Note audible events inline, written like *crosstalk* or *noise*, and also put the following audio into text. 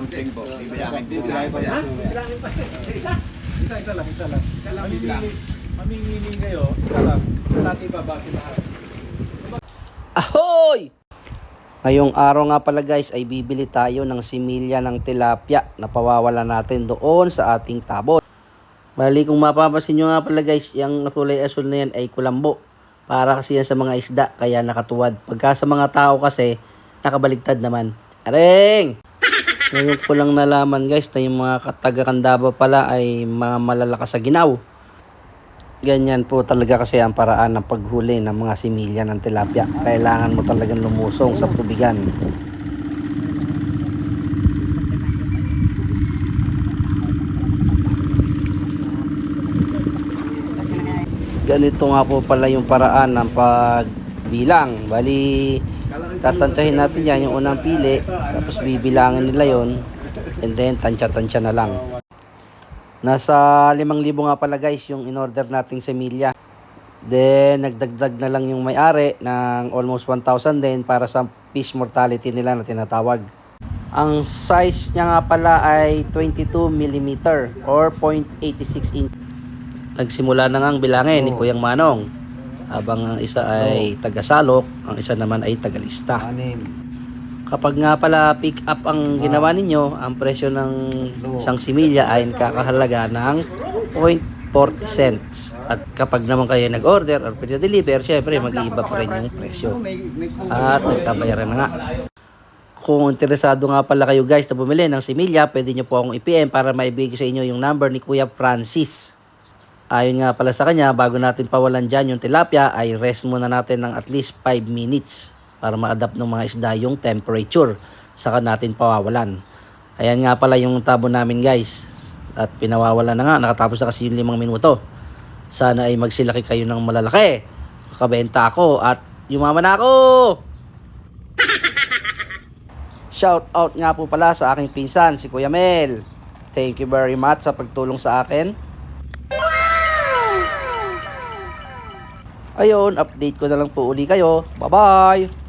something po. Bibilangin po. Bibilangin pa yan. Isa, isa lang, isa lang. Mamimili, mamimili kayo, isa lang. Isa natin ibabase lahat. Ahoy! Ngayong araw nga pala guys ay bibili tayo ng similya ng tilapia na pawawala natin doon sa ating tabon. Bali kung mapapansin nyo nga pala guys, yung kulay asul na yan ay kulambo. Para kasi yan sa mga isda, kaya nakatuwad. Pagka sa mga tao kasi, nakabaligtad naman. Aring! Ngayon ko lang nalaman guys na yung mga taga-Kandaba pala ay mga malalakas sa ginaw. Ganyan po talaga kasi ang paraan ng paghuli ng mga similya ng tilapia. Kailangan mo talagang lumusong sa tubigan. Ganito nga po pala yung paraan ng pagbilang. Bali, tatantyahin natin yan yung unang pili, tapos bibilangin nila yon and then tansya-tansya na lang. Nasa 5,000 nga pala guys yung in-order nating semilya. Then nagdagdag na lang yung may-ari ng almost 1,000 din para sa fish mortality nila na tinatawag. Ang size niya nga pala ay 22 mm or 0.86 inch. Nagsimula na nga ang bilangin ni Kuyang Manong. Habang ang isa ay taga-salok, ang isa naman ay tagalista. Anim. Kapag nga pala pick up ang ginawa ninyo, ang presyo ng isang similya ay kakahalaga ng 0.40 cents. At kapag naman kayo nag-order or pinadeliver, syempre mag-iiba pa rin yung presyo. At nagkabayaran na nga. Kung interesado nga pala kayo guys na bumili ng similya, pwede nyo po akong i-PM para maibigay sa inyo yung number ni Kuya Francis. Ayon nga pala sa kanya, bago natin pawalan dyan yung tilapia, ay rest muna natin ng at least 5 minutes para ma-adapt ng mga isda yung temperature. Saka natin pawawalan. Ayan nga pala yung tabo namin guys. At pinawawalan na nga, nakatapos na kasi yung limang minuto. Sana ay magsilaki kayo ng malalaki. Makabenta ako at yumaman na ako! *laughs* Shout out nga po pala sa aking pinsan, si Kuya Mel. Thank you very much sa pagtulong sa akin. Ayun, update ko na lang po uli kayo. Bye-bye!